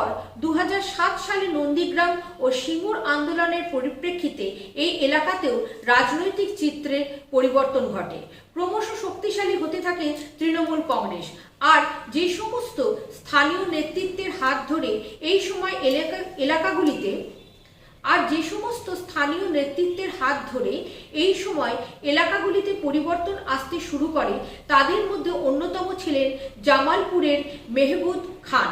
এরপর দু সালে নন্দীগ্রাম ও সিঙ্গুর আন্দোলনের পরিপ্রেক্ষিতে এই এলাকাতেও রাজনৈতিক চিত্রের পরিবর্তন ঘটে। ক্রমশ শক্তিশালী হতে থাকে তৃণমূল কংগ্রেস। আর যে সমস্ত স্থানীয় নেতৃত্বের হাত ধরে এই সময় এলাকা, এলাকাগুলিতে আর যে সমস্ত স্থানীয় নেতৃত্বের হাত ধরে এই সময় এলাকাগুলিতে পরিবর্তন আসতে শুরু করে, তাদের মধ্যে অন্যতম ছিলেন জামালপুরের মেহবুদ খান।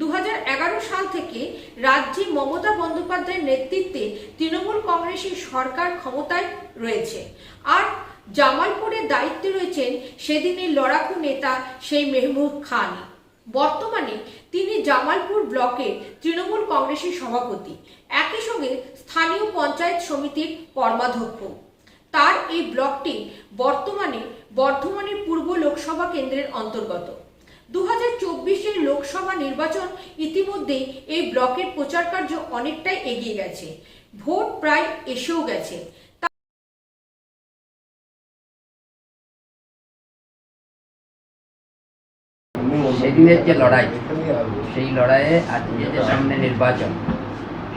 দু হাজার এগারো সাল থেকে রাজ্যে মমতা বন্দ্যোপাধ্যায়ের নেতৃত্বে তৃণমূল কংগ্রেসের সরকার ক্ষমতায় রয়েছে। আর জামালপুরের দায়িত্বে রয়েছেন সেদিনের লড়াকু নেতা সেই মেহবুব খান। বর্তমানে তিনি জামালপুর ব্লকের তৃণমূল কংগ্রেসের সভাপতি। একই সঙ্গে স্থানীয় পঞ্চায়েত সমিতির কর্মাধ্যক্ষ। তার এই ব্লকটি বর্তমানে বর্ধমানের পূর্ব লোকসভা কেন্দ্রের অন্তর্গত। দু হাজার চব্বিশের লোকসভা নির্বাচন ইতিমধ্যে এই ব্লকের প্রচার কার্য অনেকটাই এগিয়ে গেছে। ভোট প্রায় এসেও গেছে। সেদিনের যে লড়াই সেই লড়াইয়ে আজকে যে সামনে নির্বাচন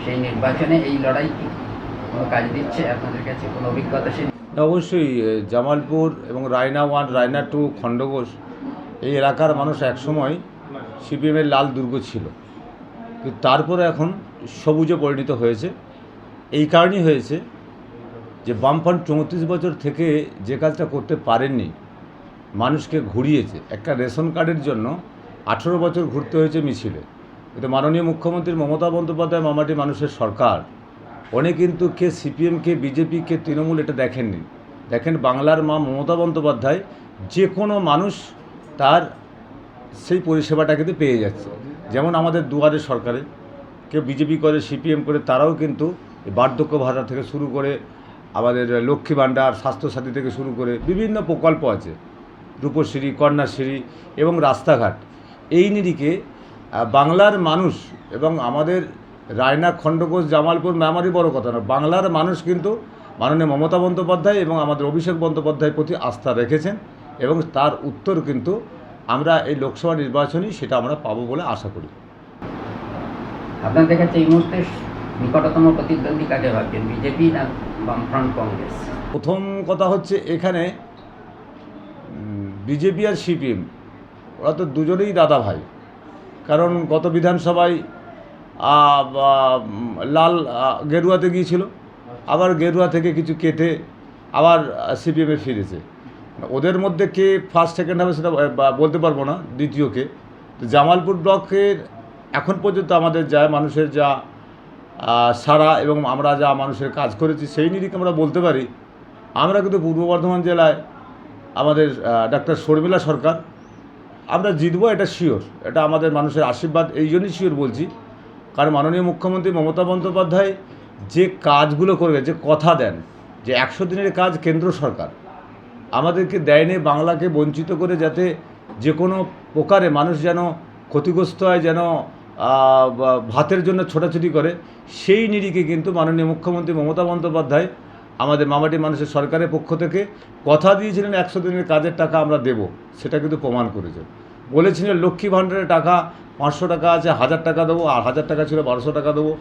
সেই নির্বাচনে এই লড়াই কি কোনো কাজ দিচ্ছে আপনাদের কাছে কোনো অভিজ্ঞতা? সেই অবশ্যই জামালপুর এবং রায়না ওয়ান রায়না টু খণ্ডঘোষ এই এলাকার মানুষ একসময় সিপিএমের লাল দুর্গ ছিল। কিন্তু তারপরে এখন সবুজে পরিণত হয়েছে। এই কারণেই হয়েছে যে বামফ্রন্ট চৌত্রিশ বছর থেকে যে কাজটা করতে পারেননি, মানুষকে ঘুরিয়েছে। একটা রেশন কার্ডের জন্য আঠেরো বছর ঘুরতে হয়েছে মিছিলে। কিন্তু মাননীয় মুখ্যমন্ত্রী মমতা বন্দ্যোপাধ্যায় মামাটি মানুষের সরকার। উনি কিন্তু কে সিপিএম, কে বিজেপি, কে তৃণমূল এটা দেখেননি। দেখেন বাংলার মা মমতা বন্দ্যোপাধ্যায় যে কোনো মানুষ সেই পরিষেবাটা কিন্তু পেয়ে যাচ্ছে। যেমন আমাদের দুয়ারে সরকারে, কেউ বিজেপি করে, সিপিএম করে, তারাও কিন্তু বার্ধক্য ভাতা থেকে শুরু করে, আমাদের লক্ষ্মী ভাণ্ডার, স্বাস্থ্যসাথী থেকে শুরু করে বিভিন্ন প্রকল্প আছে। রূপশ্রী, কন্যাশ্রী এবং রাস্তাঘাট। এই নিরিখে বাংলার মানুষ এবং আমাদের রায়না খণ্ডঘোষ জামালপুর মেমারি বড় কথা না, বাংলার মানুষ কিন্তু মাননীয় মমতা বন্দ্যোপাধ্যায় এবং আমাদের অভিষেক বন্দ্যোপাধ্যায়ের প্রতি আস্থা রেখেছেন। এবং তার উত্তর কিন্তু আমরা এই লোকসভা নির্বাচনেই সেটা আমরা পাবো বলে আশা করি। আপনাদের কাছে এই মুহূর্তে নিকটতম প্রতিদ্বন্দ্বী কাকে ভাবছেন বিজেপি না বামফ্রন্ট কংগ্রেস? প্রথম কথা হচ্ছে এখানে বিজেপি আর সিপিএম ওরা তো দুজনেই দাদা ভাই। কারণ গত বিধানসভায় লাল গেরুয়াতে গিয়েছিল আবার গেরুয়া থেকে কিছু কেটে আবার সিপিএমে ফিরেছে। ওদের মধ্যে কে ফার্স্ট সেকেন্ড হবে সেটা বলতে পারব না, দ্বিতীয়কে। তো জামালপুর ব্লকের এখন পর্যন্ত আমাদের যা মানুষের যা সারা এবং আমরা যা মানুষের কাজ করেছি, সেই নিরিখে আমরা বলতে পারি, আমরা কিন্তু পূর্ব বর্ধমান জেলায় আমাদের ডাক্তার শর্মিলা সরকার, আমরা জিতবো এটা শিওর এটা আমাদের মানুষের আশীর্বাদ, এই জন্যই শিওর বলছি। কারণ মাননীয় মুখ্যমন্ত্রী মমতা বন্দ্যোপাধ্যায় যে কাজগুলো করবে, যে কথা দেন, যে একশো দিনের কাজ কেন্দ্র সরকার আমাদেরকে দেয়নি, বাংলাকে বঞ্চিত করে যাতে যে কোনো প্রকারে মানুষ যেন ক্ষতিগ্রস্ত হয়, যেন ভাতের জন্য ছোটাছুটি করে, সেই নিরিখে কিন্তু মাননীয় মুখ্যমন্ত্রী মমতা বন্দ্যোপাধ্যায় আমাদের মামাটি মানুষের সরকারের পক্ষ থেকে কথা দিয়েছিলেন, একশো দিনের কাজের টাকা আমরা দেব, সেটা কিন্তু প্রমাণ করেছে বলেছিলেন, লক্ষ্মী ভাণ্ডারের টাকা, পাঁচশো টাকা আছে, হাজার টাকা দেবো, আর হাজার টাকা ছিল বারোশো টাকা দেবো।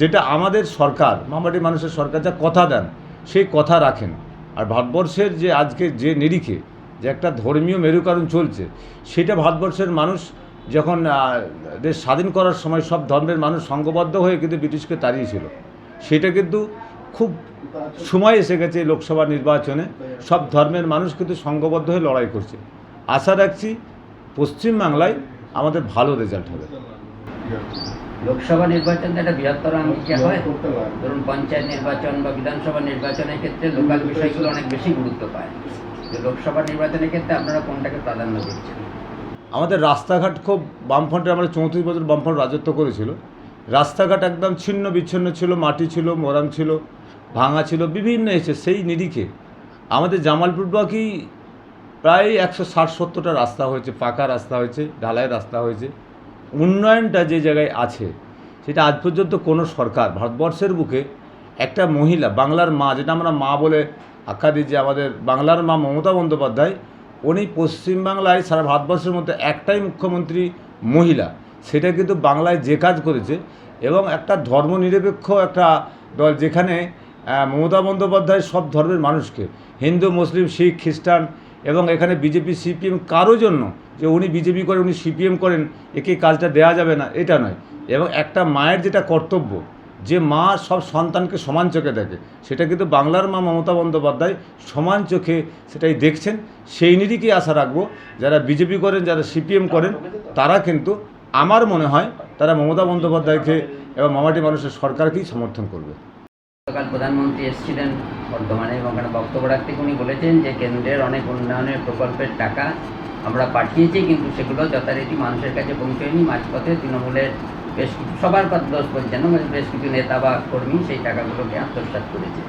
যেটা আমাদের সরকার, মামাটি মানুষের সরকার যা কথা দেন, সেই কথা রাখেন। আর ভারতবর্ষের যে আজকে যে নিরিখে যে একটা ধর্মীয় মেরুকরণ চলছে, সেটা ভারতবর্ষের মানুষ যখন দেশ স্বাধীন করার সময় সব ধর্মের মানুষ সংঘবদ্ধ হয়ে কিন্তু ব্রিটিশকে তাড়িয়েছিল, সেটা কিন্তু খুব সময় এসে গেছে লোকসভা নির্বাচনে, সব ধর্মের মানুষ কিন্তু সংঘবদ্ধ হয়ে লড়াই করছে। আশা রাখছি পশ্চিমবাংলায় আমাদের ভালো রেজাল্ট হবে। লোকসভা নির্বাচন একটা বৃহত্তর অঙ্গীকার হয়। ধরুন পঞ্চায়েত নির্বাচন বা বিধানসভা নির্বাচনের ক্ষেত্রে লোকাল বিষয়গুলো অনেক বেশি গুরুত্ব পায়। তো লোকসভা নির্বাচনের ক্ষেত্রে আপনারা কোনটাকে প্রাধান্য দিচ্ছেন? আমাদের রাস্তাঘাট খুব বামফ্রন্টে আমরা চৌত্রিশ বছর বামফ্রন্ট রাজত্ব করেছিল। রাস্তাঘাট একদম ছিন্ন বিচ্ছিন্ন ছিল মাটি ছিল মোরাম ছিল ভাঙা ছিল বিভিন্ন এসে সেই নিরিখে। আমাদের জামালপুর ব্লকেই প্রায় একশো ষাট সত্তরটা রাস্তা হয়েছে পাকা রাস্তা হয়েছে ঢালাই রাস্তা হয়েছে। উন্নয়নটা যে জায়গায় আছে, সেটা আজ পর্যন্ত কোনো সরকার, ভারতবর্ষের বুকে একটা মহিলা, বাংলার মা, যেটা আমরা মা বলে আখ্যা দিই, যে আমাদের বাংলার মা মমতা বন্দ্যোপাধ্যায়, উনি পশ্চিমবাংলায় সারা ভারতবর্ষের মধ্যে একটাই মুখ্যমন্ত্রী মহিলা। সেটা কিন্তু বাংলায় যে কাজ করেছে এবং একটা ধর্মনিরপেক্ষ একটা দল যেখানে মমতা বন্দ্যোপাধ্যায় সব ধর্মের মানুষকে, হিন্দু, মুসলিম, শিখ, খ্রিস্টান এবং এখানে বিজেপি সিপিএম কারও জন্য যে উনি বিজেপি করেন উনি সিপিএম করেন, একে কাজটা দেওয়া যাবে না, এটা নয়। এবং একটা মায়ের যেটা কর্তব্য, যে মা সব সন্তানকে সমান চোখে দেখে, সেটা কিন্তু বাংলার মা মমতা বন্দ্যোপাধ্যায় সমান চোখে সেটাই দেখছেন। সেই নিরিখেই আশা রাখব, যারা বিজেপি করেন, যারা সিপিএম করেন, তারা কিন্তু আমার মনে হয় তারা মমতা বন্দ্যোপাধ্যায়কে এবং মামাটি মানুষের সরকারকেই সমর্থন করবে। গতকাল প্রধানমন্ত্রী এসেছিলেন বর্ধমানে এবং ওখানে বক্তব্য রাখতে উনি বলেছেন যে কেন্দ্রের অনেক উন্নয়নের প্রকল্পের টাকা আমরা পাঠিয়েছি, কিন্তু সেগুলো যথারীতি মানুষের কাছে পৌঁছয়নি। মাঝপথে তৃণমূলের বেশ কিছু সবার কথা দোষ বলছেন মানে বেশ কিছু নেতা বা কর্মী সেই টাকাগুলোকে আত্মসাৎ করেছে।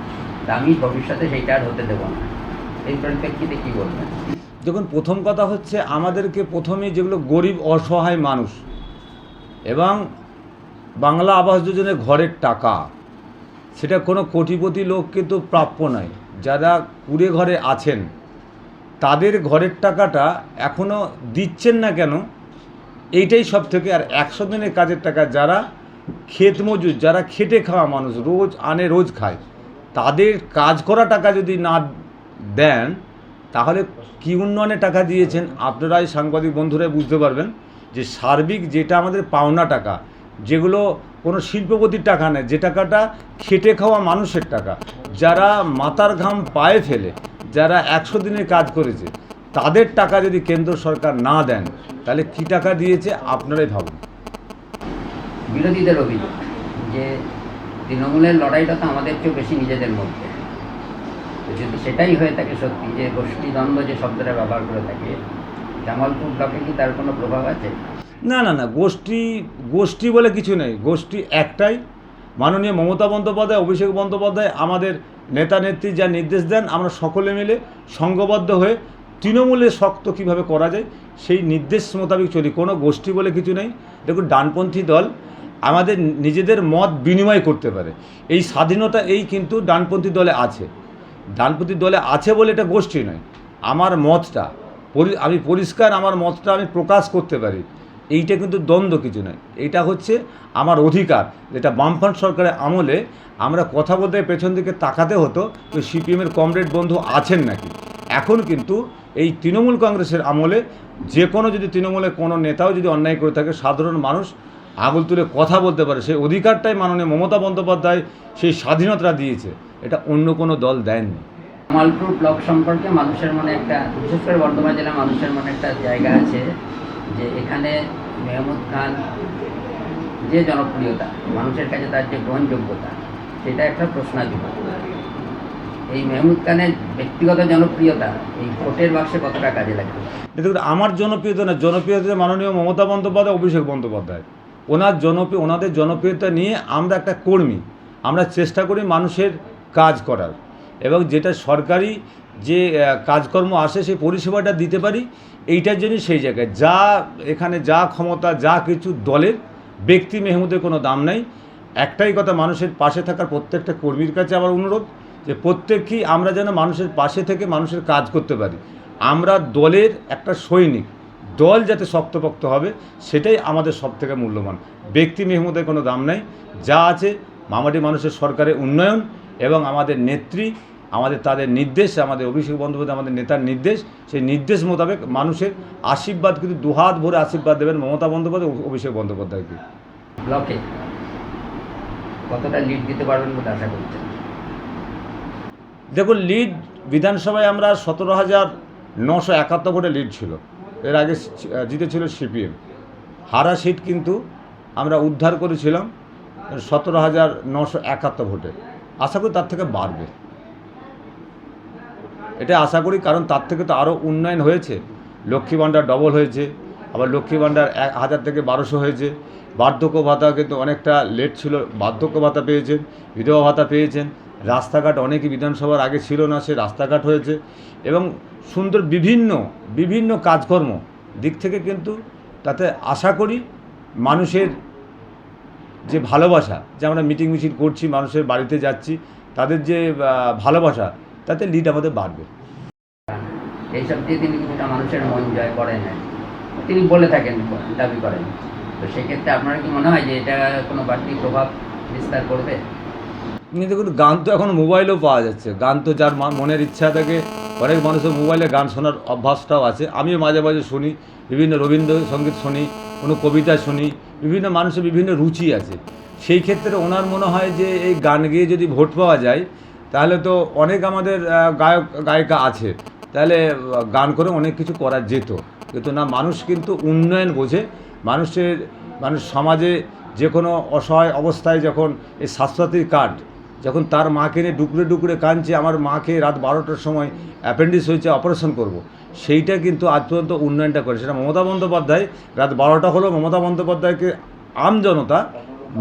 তা আমি ভবিষ্যতে সেইটা আর হতে দেবো না। এই পরিপ্রেক্ষিতে কী বলবেন? দেখুন, প্রথম কথা হচ্ছে আমাদেরকে প্রথমেই যেগুলো গরিব অসহায় মানুষ এবং বাংলা আবাস যোজনার ঘরের টাকা সেটা কোনো কোটিপতি লোক কিন্তু প্রাপ্য নয়। যারা কুড়ে ঘরে আছেন, তাদের ঘরের টাকাটা এখনও দিচ্ছেন না কেন? এইটাই সব থেকে আর একশো দিনের কাজের টাকা যারা ক্ষেত মজুর, যারা খেটে খাওয়া মানুষ, রোজ আনে, রোজ খায়, তাদের কাজ করা টাকা যদি না দেন, তাহলে কী উন্নয়নে টাকা দিয়েছেন? আপনারাই সাংবাদিক বন্ধুরাই বুঝতে পারবেন যে সার্বিক যেটা আমাদের পাওনা টাকা, যেগুলো কোনো শিল্পপতির টাকা নেই। যে টাকাটা খেটে খাওয়া মানুষের টাকা। যারা মাথার ঘাম পায়ে ফেলে, যারা একশো দিনের কাজ করেছে, তাদের টাকা যদি কেন্দ্র সরকার না দেন, তাহলে কি টাকা দিয়েছে আপনারাই ভাবুন। বিরোধীদের অভিযোগ যে তৃণমূলের লড়াইটা তো আমাদের চেয়েও বেশি নিজেদের মধ্যে। যদি সেটাই হয়ে থাকে সত্যি যে গোষ্ঠী দ্বন্দ্ব যে শব্দটা ব্যবহার করে থাকে, জামালপুর ব্লকে কি তার কোনো প্রভাব আছে? না না না, গোষ্ঠী গোষ্ঠী বলে কিছু নেই। গোষ্ঠী একটাই। মাননীয় মমতা বন্দ্যোপাধ্যায়, অভিষেক বন্দ্যোপাধ্যায়, আমাদের নেতা নেত্রী যা নির্দেশ দেন, আমরা সকলে মিলে সংঘবদ্ধ হয়ে তৃণমূলে শক্ত কীভাবে করা যায়, সেই নির্দেশ মোতাবেক চলি। কোনো গোষ্ঠী বলে কিছু নেই। দেখুন, ডানপন্থী দল আমাদের নিজেদের মত বিনিময় করতে পারে। এই স্বাধীনতা, এই কিন্তু ডানপন্থী দলে আছে। ডানপন্থী দলে আছে বলে এটা গোষ্ঠী নয়। আমার মতটা আমি পরিষ্কার আমার মতটা আমি প্রকাশ করতে পারি। এইটা কিন্তু দ্বন্দ্ব কিছু নয়। এইটা হচ্ছে আমার অধিকার। যেটা বামফ্রন্ট সরকারের আমলে আমরা কথা বলতে পেছন দিকে তাকাতে হতো যে সিপিএমের কমরেড বন্ধু আছেন নাকি। এখন কিন্তু এই তৃণমূল কংগ্রেসের আমলে যে কোনো যদি তৃণমূলের কোনো নেতাও যদি অন্যায় করে থাকে, সাধারণ মানুষ আগুল তুলে কথা বলতে পারে। সেই অধিকারটাই মাননীয় মমতা বন্দ্যোপাধ্যায় সেই স্বাধীনতা দিয়েছে। এটা অন্য কোনো দল দেয়নি। জামালপুর ব্লক সম্পর্কে মানুষের মনে একটা, বিশেষ করে বর্ধমান জেলার মানুষের মনে একটা জায়গা আছে। যে এখানে মেহমুদ খান যে জনপ্রিয়তা, মানুষের কাছে তার যে গ্রহণযোগ্যতা, সেটা একটা প্রশ্নাতীত। এই মেহমুদ খানের ব্যক্তিগত জনপ্রিয়তা এই ভোটের বাক্সে কতটা কাজে লাগবে দেখুন আমার জনপ্রিয়তা না জনপ্রিয়তা মাননীয় মমতা বন্দ্যোপাধ্যায়, অভিষেক বন্দ্যোপাধ্যায়। ওনার জনপ্রিয়, ওনাদের জনপ্রিয়তা নিয়ে আমরা একটা কর্মী, আমরা চেষ্টা করি মানুষের কাজ করার। এবং যেটা সরকারি যে কাজকর্ম আসে সেই পরিষেবাটা দিতে পারি, এইটার জন্য সেই জায়গায়। যা এখানে যা ক্ষমতা, যা কিছু দলের, ব্যক্তি মেহমুদের কোনো দাম নাই। একটাই কথা, মানুষের পাশে থাকার প্রত্যেকটা কর্মীর কাছে আমার অনুরোধ যে, প্রত্যেককেই আমরা যেন মানুষের পাশে থেকে মানুষের কাজ করতে পারি। আমরা দলের একটা সৈনিক। দল যাতে শক্তপোক্ত হবে, সেটাই আমাদের সব থেকে মূল্যবান। ব্যক্তি মেহমুদের কোনো দাম নাই। যা আছে, মামাটি মানুষের সরকারের উন্নয়ন এবং আমাদের নেত্রী আমাদের তাদের নির্দেশ আমাদের অভিষেক বন্দ্যোপাধ্যায় আমাদের নেতার নির্দেশ সেই নির্দেশ মোতাবেক মানুষের আশীর্বাদ কিন্তু দুহাত ভরে আশীর্বাদ দেবেন মমতা বন্দ্যোপাধ্যায় অভিষেক বন্দ্যোপাধ্যায়কে। ব্লকে কতটা লিড দিতে পারবেন বলে আশা করছেন? দেখুন লিড বিধানসভায় আমরা সতেরো হাজার নশো একাত্তর ভোটে লিড ছিল। এর আগে জিতেছিল সিপিএম। হারা সিট কিন্তু আমরা উদ্ধার করেছিলাম সতেরো হাজার নশো একাত্তর ভোটে। আশা করি তার থেকে বাড়বে। এটা আশা করি, কারণ তার থেকে তো আরও উন্নয়ন হয়েছে। লক্ষ্মী ভাণ্ডার ডবল হয়েছে, আবার লক্ষ্মী ভাণ্ডার এক হাজার থেকে বারোশো হয়েছে। বার্ধক্য ভাতা কিন্তু অনেকটা লেট ছিল, বার্ধক্য ভাতা পেয়েছেন, বিধবা ভাতা পেয়েছেন। রাস্তাঘাট অনেকই বিধানসভার আগে ছিল না, সে রাস্তাঘাট হয়েছে। এবং সুন্দর বিভিন্ন বিভিন্ন কাজকর্ম দিক থেকে কিন্তু তাতে আশা করি মানুষের যে ভালোবাসা, যে আমরা মিটিং মিছিল করছি, মানুষের বাড়িতে যাচ্ছি, তাদের যে ভালোবাসা তাতে লিড আমাদের বাড়বে। এইসব দিয়ে তিনি কিছুটা মানুষের মন জয় করেন। তিনি বলে থাকেন দাবি করেন। তো সেক্ষেত্রে আপনার কি মনে হয় যে এটা কোনো বাড়তি প্রভাব বিস্তার করবে? কিন্তু দেখুন গান তো এখন মোবাইলেও পাওয়া যাচ্ছে। গান তো যার মনের ইচ্ছা থাকে অনেক মানুষের মোবাইলে গান শোনার অভ্যাসটাও আছে। আমিও মাঝে মাঝে শুনি বিভিন্ন রবীন্দ্রসঙ্গীত শুনি কোনো কবিতা শুনি বিভিন্ন মানুষের বিভিন্ন রুচি আছে। সেই ক্ষেত্রে ওনার মনে হয় যে এই গান গেয়ে যদি ভোট পাওয়া যায় তাহলে তো অনেক আমাদের গায়ক, গায়িকা আছে। তাহলে গান করে অনেক কিছু করা যেত। কিন্তু না, মানুষ কিন্তু উন্নয়ন বোঝে। মানুষের, মানুষ সমাজে যে কোনো অসহায় অবস্থায় যখন এই স্বাস্থ্যসাথীর কার্ড, যখন তার মাকে নিয়ে ডুকরে ডুকরে কাঁদছে, আমার মাকে রাত বারোটার সময় অ্যাপেন্ডিক্স হয়েছে, অপারেশন করব। সেইটা কিন্তু আজ পর্যন্ত উন্নয়নটা করে সেটা মমতা বন্দ্যোপাধ্যায়, রাত বারোটা হলো মমতা বন্দ্যোপাধ্যায়কে আম জনতা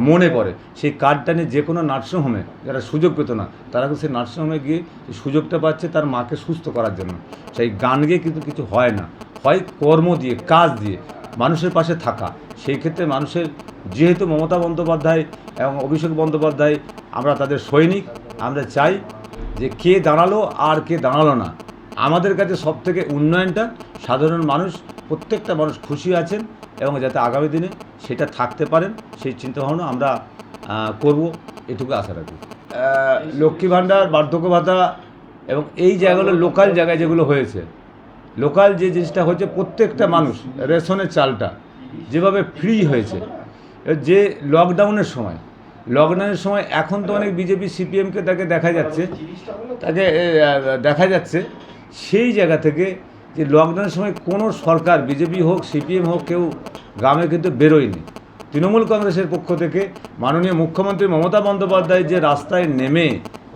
মনে করে। সেই কার্ডটা নিয়ে যে কোনো নার্সিংহোমে যারা সুযোগ পেত না, তারা কিন্তু সেই নার্সিংহোমে গিয়ে সুযোগটা পাচ্ছে তার মাকে সুস্থ করার জন্য। সেই গান গিয়ে কিন্তু কিছু হয় না। হয় কর্ম দিয়ে, কাজ দিয়ে, মানুষের পাশে থাকা। সেই ক্ষেত্রে মানুষের, যেহেতু মমতা বন্দ্যোপাধ্যায় এবং অভিষেক বন্দ্যোপাধ্যায়, আমরা তাদের সৈনিক, আমরা চাই যে কে দাঁড়াল আর কে দাঁড়াল না। আমাদের কাছে সব থেকে উন্নয়নটা, সাধারণ মানুষ, প্রত্যেকটা মানুষ খুশি আছেন এবং যাতে আগামী দিনে সেটা থাকতে পারেন, সেই চিন্তাভাবনা আমরা করব, এটুকু আশা রাখি লক্ষ্মী ভাণ্ডার, বার্ধক্য ভাতা এবং এই জায়গাগুলো লোকাল জায়গায় যেগুলো হয়েছে, লোকাল যে জিনিসটা হয়েছে, প্রত্যেকটা মানুষ রেশনের চালটা যেভাবে ফ্রি হয়েছে যে লকডাউনের সময় লকডাউনের সময় এখন তো অনেক বিজেপি সিপিএমকে তাকে দেখা যাচ্ছে, তাকে দেখা যাচ্ছে, সেই জায়গা থেকে যে লকডাউনের সময় কোনো সরকার, বিজেপি হোক, সিপিএম হোক, কেউ গ্রামে কিন্তু বেরোয়নি। তৃণমূল কংগ্রেসের পক্ষ থেকে মাননীয় মুখ্যমন্ত্রী মমতা বন্দ্যোপাধ্যায় যে রাস্তায় নেমে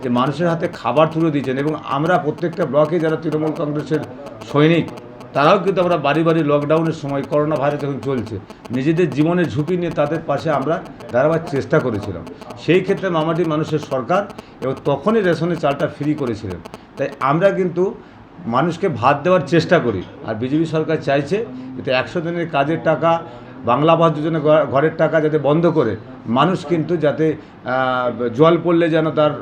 যে মানুষের হাতে খাবার তুলে দিয়েছেন এবং আমরা প্রত্যেকটা ব্লকে যারা তৃণমূল কংগ্রেসের সৈনিক, তারাও কিন্তু আমরা বাড়ি বাড়ি লকডাউনের সময় করোনা ভাইরাস যখন চলছে, নিজেদের জীবনের ঝুঁকি নিয়ে তাদের পাশে আমরা দাঁড়াবার চেষ্টা করেছিলাম। সেই ক্ষেত্রে মামাটি মানুষের সরকার এবং তখনই রেশনের চালটা ফ্রি করেছিলেন। তাই আমরা কিন্তু মানুষকে ভাত দেওয়ার চেষ্টা করি। আর বিজেপি সরকার চাইছে যাতে একশো দিনের কাজের টাকা, বাংলা ভাত যোজনা ঘরের টাকা যাতে বন্ধ করে, মানুষ কিন্তু যাতে জল পড়লে যেন তার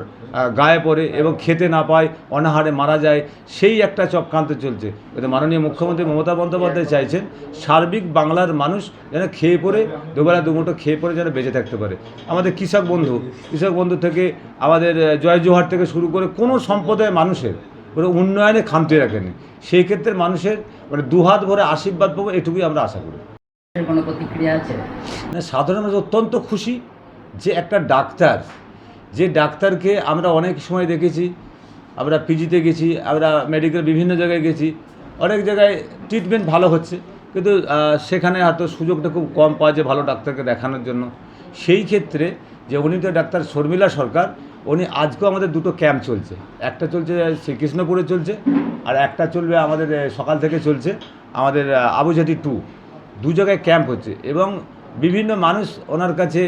গায়ে পড়ে এবং খেতে না পায়, অনাহারে মারা যায়, সেই একটা চক্রান্ত চলছে। কিন্তু মাননীয় মুখ্যমন্ত্রী মমতা বন্দ্যোপাধ্যায় চাইছেন সার্বিক বাংলার মানুষ যেন খেয়ে পড়ে, দুবেলা দুমুঠো খেয়ে পড়ে যেন বেঁচে থাকতে পারে। আমাদের কৃষক বন্ধু কৃষক বন্ধু থেকে আমাদের জয় জোহার থেকে শুরু করে কোনো সম্প্রদায়ের মানুষের কোনো উন্নয়নে খামতি রাখেনি। সেই ক্ষেত্রে মানুষের মানে দুহাত ভরে আশীর্বাদ পাবো এটুকুই আমরা আশা করি। কোনো প্রতিক্রিয়া আছে? সাধারণ মানুষ অত্যন্ত খুশি যে একটা ডাক্তার যে ডাক্তারকে আমরা অনেক সময় দেখেছি। আমরা পিজিতে গেছি আমরা মেডিকেল বিভিন্ন জায়গায় গেছি। অনেক জায়গায় ট্রিটমেন্ট ভালো হচ্ছে কিন্তু সেখানে হয়তো সুযোগটা খুব কম পাওয়া যায় ভালো ডাক্তারকে দেখানোর জন্য। সেই ক্ষেত্রে যে উনি তো ডাক্তার শর্মিলা সরকার উনি আজকেও আমাদের দুটো ক্যাম্প চলছে। একটা চলছে শ্রীকৃষ্ণপুরে চলছে, আর একটা চলবে আমাদের সকাল থেকে চলছে আমাদের আবুঝাটি টু দু জায়গায় ক্যাম্প হচ্ছে এবং বিভিন্ন মানুষ ওনার কাছে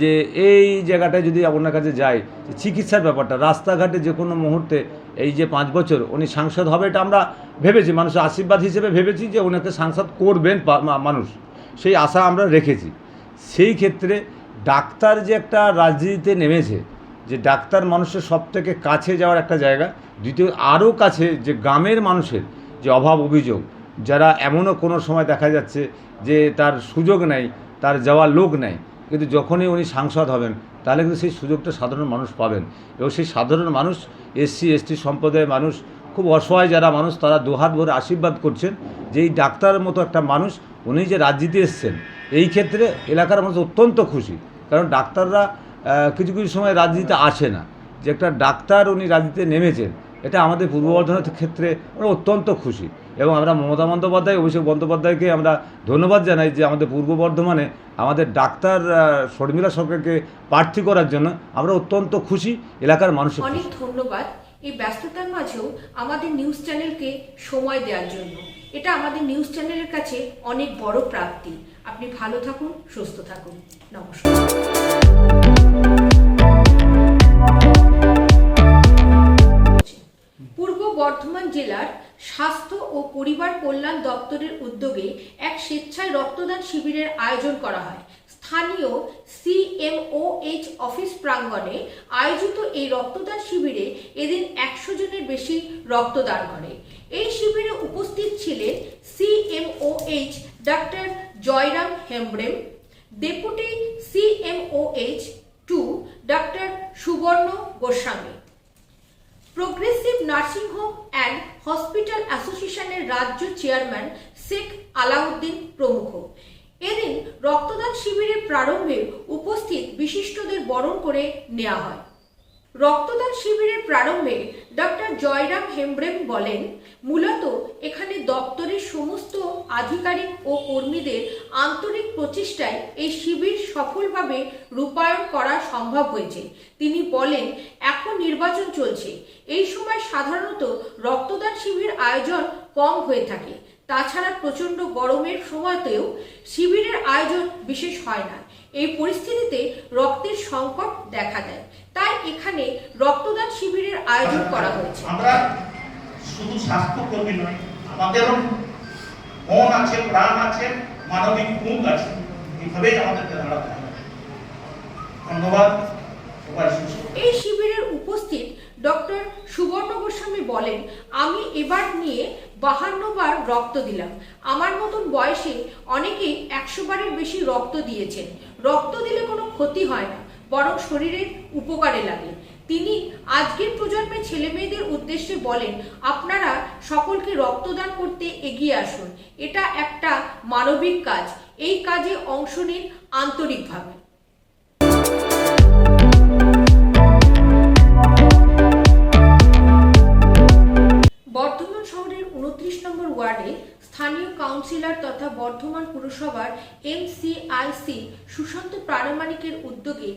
যে এই জায়গাটায় যদি ওনার কাছে যায় চিকিৎসার ব্যাপারটা, রাস্তাঘাটে যে কোনো মুহূর্তে এই যে পাঁচ বছর উনি সাংসদ হবে, এটা আমরা ভেবেছি মানুষের আশীর্বাদ হিসেবে ভেবেছি যে ওনাকে সাংসদ করবেন মানুষ। সেই আশা আমরা রেখেছি। সেই ক্ষেত্রে ডাক্তার যে একটা রাজনীতিতে নেমেছে যে ডাক্তার মানুষের সব থেকে কাছে যাওয়ার একটা জায়গা। দ্বিতীয়, আরও কাছে যে গ্রামের মানুষের যে অভাব অভিযোগ, যারা এমনও কোনো সময় দেখা যাচ্ছে যে তার সুযোগ নেই, তার যাওয়ার লোক নেই, কিন্তু যখনই উনি সাংসদ হবেন, তাহলে কিন্তু সেই সুযোগটা সাধারণ মানুষ পাবেন। এবং সেই সাধারণ মানুষ, এসসি, এসটি সম্প্রদায়ের মানুষ, খুব অসহায় যারা মানুষ, তারা দুহাত ভরে আশীর্বাদ করছেন যে এই ডাক্তারের মতো একটা মানুষ, উনি যে রাজনীতি এসছেন, এই ক্ষেত্রে এলাকার মানুষ অত্যন্ত খুশি। কারণ ডাক্তাররা কিছু কিছু সময় রাজনীতিতে আসে না। যে একটা ডাক্তার উনি রাজনীতিতে নেমেছেন এটা আমাদের পূর্ব বর্ধমানের ক্ষেত্রে আমরা অত্যন্ত খুশি। এবং আমরা মমতা বন্দ্যোপাধ্যায় অভিষেক বন্দ্যোপাধ্যায়কে আমরা ধন্যবাদ জানাই যে আমাদের পূর্ব বর্ধমানে আমাদের ডাক্তার শর্মিলা সরকারকে প্রার্থী করার জন্য আমরা অত্যন্ত খুশি এলাকার মানুষের অনেক ধন্যবাদ। এই ব্যস্ততার মাঝেও আমাদের নিউজ চ্যানেলকে সময় দেওয়ার জন্য। এটা আমাদের নিউজ চ্যানেলের কাছে অনেক বড় প্রাপ্তি। আপনি ভালো থাকুন সুস্থ থাকুন। নমস্কার। পূর্ব বর্ধমান জেলার স্বাস্থ্য ও পরিবার কল্যাণ দপ্তরের উদ্যোগে এক স্বেচ্ছায় রক্তদান শিবিরের আয়োজন করা হয়। স্থানীয় সিএমওএইচ অফিস প্রাঙ্গণে আয়োজিত এই রক্তদান শিবিরে এদিন একশো জনের বেশি রক্তদান করে। এই শিবিরে উপস্থিত ছিলেন CMOH doctor Jayram Hembram, deputy CMOH two doctor Subarna Goswami. Progressive nursing home and hospital অ্যাসোসিয়েশনের রাজ্য চেয়ারম্যান শেখ আলাউদ্দিন প্রমুখ। এদিন রক্তদান শিবিরের প্রারম্ভে উপস্থিত বিশিষ্টদের বরণ করে নেওয়া হয়। রক্তদান শিবিরের প্রারম্ভে ডক্টর জয়রাম হেমব্রেম বলেন, মূলত এখানে দপ্তরের সমস্ত আধিকারিক ও কর্মীদের আন্তরিক প্রচেষ্টায় এই শিবির সফলভাবে রূপায়ণ করা সম্ভব হয়েছে। তিনি বলেন, এখন নির্বাচন চলছে। এই সময় সাধারণত রক্তদান শিবির আয়োজন কম হয়ে থাকে। তাছাড়া প্রচণ্ড গরমের সময়তেও শিবিরের আয়োজন বিশেষ হয় না। এই পরিস্থিতিতে রক্তের সংকট দেখা দেয়। তাই এখানে রক্তদান শিবিরের আয়োজন করা হয়েছে। আমরা শুধু স্বাস্থ্যকর্মী নয় আমাদেরও মন আছে প্রাণ আছে মানবিক মুখ আছে। এইভাবেই আমাদেরকে দাঁড়াতে হবে। ধন্যবাদ এই শিবিরের উপস্থিত ডক্টর সুবর্ণ গোস্বামী বলেন আমি এবার নিয়ে বাহান্ন বার রক্ত দিলাম। আমার মতন বয়সে অনেকেই একশো বারের বেশি রক্ত দিয়েছেন। রক্ত দিলে কোনো ক্ষতি হয় না, বরং শরীরের উপকারে লাগে। তিনি আজকের প্রজন্মের ছেলে মেয়েদের উদ্দেশ্যে বলেন, আপনারা সকলকে রক্তদান করতে এগিয়ে আসুন। এটা একটা মানবিক কাজ। এই কাজে অংশ নিন আন্তরিকভাবে। বর্ধমান পুরসভার এমসিআইসি সুশান্ত প্রামাণিকের উদ্যোগে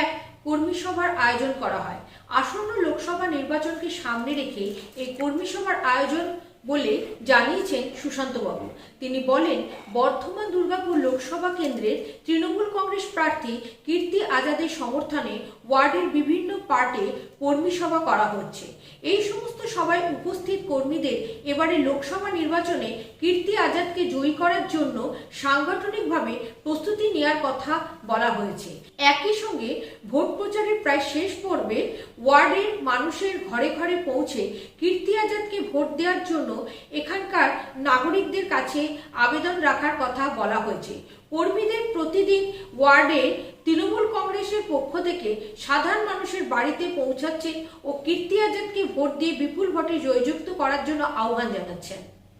এক কর্মী সভার আয়োজন করা হয়। আসন্ন লোকসভা নির্বাচনকে সামনে রেখে এই কর্মী সভার আয়োজন বলে জানিয়েছেন সুশান্তবাবু। তিনি বলেন, বর্ধমান দুর্গাপুর লোকসভা কেন্দ্রের তৃণমূল কংগ্রেস প্রার্থী কীর্তি আজাদের সমর্থনে ওয়ার্ডের বিভিন্ন পার্টে কর্মী সভা করা হচ্ছে। এই সমস্ত সভায় উপস্থিত কর্মীদের এবারে লোকসভা নির্বাচনে কীর্তি আজাদকে জয়ী করার জন্য সাংগঠনিকভাবে প্রস্তুতি নেওয়ার কথা বলা হয়েছে। একই সঙ্গে ভোট প্রচারের প্রায় শেষ পর্বে ওয়ার্ডের মানুষের ঘরে ঘরে পৌঁছে কীর্তি আজাদকে ভোট দেওয়ার জন্য এখানকার নাগরিকদের কাছে আবেদন রাখার কথা বলা হয়েছে। কর্মীদের প্রতিদিন ওয়ার্ডে তৃণমূল কংগ্রেসের পক্ষ থেকে সাধারণ মানুষের বাড়িতে পৌঁছাচ্ছেন ও কীর্তি আজাদকে ভোট দিয়ে বিপুল ভোটে জয়যুক্ত করার জন্য আহ্বান জানাচ্ছেন।